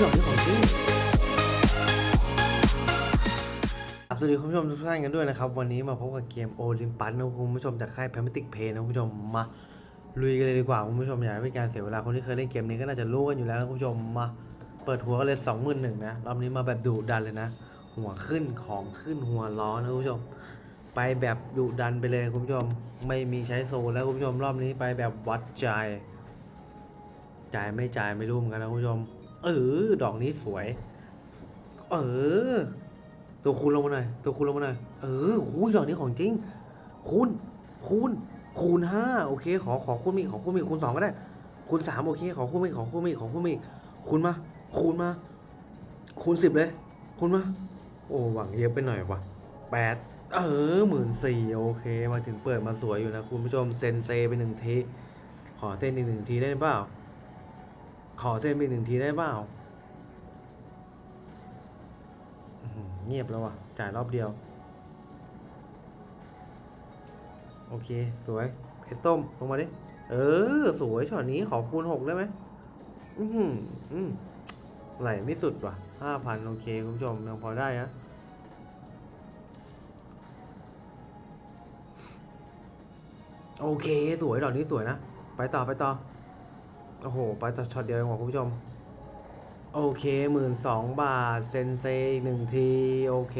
หยอกนี่ของจริสวัสดีคุณผู้ชมทุกท่านกันด้วยนะครับ วันนี้มาพบกับเกมโอลิมปัสนะคุณผู้ชมจากค่ายแพมติกเพย์นะคุณผู้ชมมาลุยกันเลยดีกว่าคุณผู้ชมอย่าให้การเสียเวลาคนที่เคยเล่นเกมนี้ก็น่าจะรู้กันอยู่แล้วคุณผู้ชมมาเปิดหัวกันเลย2 1 0 0 0นะรอบนี้มาแบบดุดันเลยนะ หัวขึ้นของขึ้นหัวล้อนะคุณผู้ชม ไปแบบดุดันไปเลยคุณผู้ชมไม่มีใช้โซแล้วคุณผู้ชมรอบนี้ไปแบบวัดใจใจไม่ใจไม่รู้เหมือนกันนะคุณผู้ชม เออ ดอกนี้สวย เออ ตัวคูณลงมาหน่อย ตัวคูณลงมาหน่อย เออหูยดอกนี้ของจริง คูณ คูณ คูณห้าโอเค ขอ ขอคูณมีขอคูณมีคูณสองก็ได้ คูณสามโอเค ขอคูณมีขอคูณมีขอคูณมีคูณมา คูณมา คูณสิบเลย คูณมา โอ้หวังเยอะไปหน่อยว่ะแปดเออหมื่นสี่โอเค มาถึงเปิดมาสวยอยู่นะ คุณผู้ชม เซนเซไปหนึ่งที ขอเส้นอีกหนึ่งทีได้เปล่า ขอเส้นไปหนึ่งทีได้เปล่าเงียบแล้วว่ะ จ่ายรอบเดียว โอเค สวยเพชรต้มลงมาดิ เออ สวยช็อตนี้ขอคูณหกได้ไหมอือหืออืมไหลไม่สุดว่ะห้าพันโอเค คุณผู้ชมยังพอได้นะโอเค สวยดอกนี้สวยนะ ไปต่อไปต่อ โอ้โห ไปต่อช็อตเดียวเองว่ะคุณผู้ชม โอเคหมื่นสองบาท เซนเซอีกหนึ่งที โอเค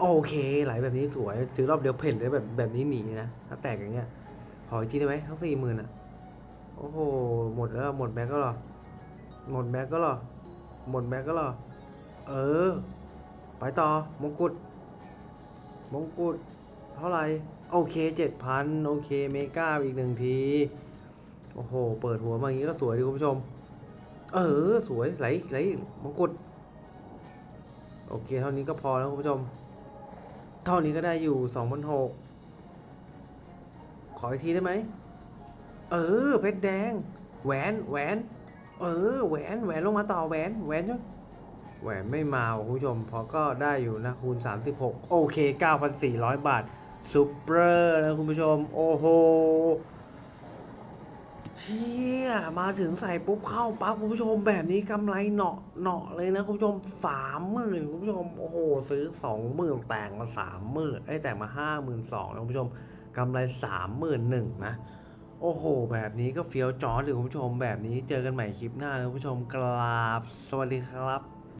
โอเค ไหลแบบนี้สวย ซื้อรอบเดียวเพ่นเลยแบบแบบนี้หนีนะ ถ้าแตกอย่างเงี้ย ขออีกทีได้ไหมทั้งสี่หมื่นอะ โอ้โห หมดแล้วหมดแบ็กก็หรอ หมดแบ็กก็หรอ หมดแบ็กก็หรอ เออ ไปต่อ มงกุฎ มงกุฎ เท่าไหร่ โอเคเจ็ดพันโอเค เมกาอีกหนึ่งที โอ้โห เปิดหัวมาอย่างงี้ก็สวยดีคุณผู้ชม เออ สวยไหลไหลมงกุฎโอเค เท่านี้ก็พอแล้วคุณผู้ชม เท่านี้ก็ได้อยู่สองพันหกขออีกทีได้ไหม เออ เพชรแดง แหวน แหวน เออ แหวน แหวนลงมาต่อแหวน แหวนจ้ะแหวนไม่มาคุณผู้ชม พอก็ได้อยู่นะคูณ 36 โอเค 9,400 บาทซูเปอร์นะคุณผู้ชม โอ้โห เฮียมาถึงใส่ปุ๊บเข้าปั๊บคุณผู้ชมแบบนี้กำไรเหนาะเหนาะเลยนะคุณผู้ชมสามหมื่นคุณผู้ชมโอ้โหซื้อสองหมื่นแต่งมาสามหมื่นไอ้แต่งมาห้าหมื่นสองนะคุณผู้ชมกำไรสามหมื่นหนึ่งนะโอ้โห แบบนี้ก็เฟี้ยวจอร์ดเลยคุณผู้ชมแบบนี้เจอกันใหม่คลิปหน้านะคุณผู้ชมกราบสวัสดีครับ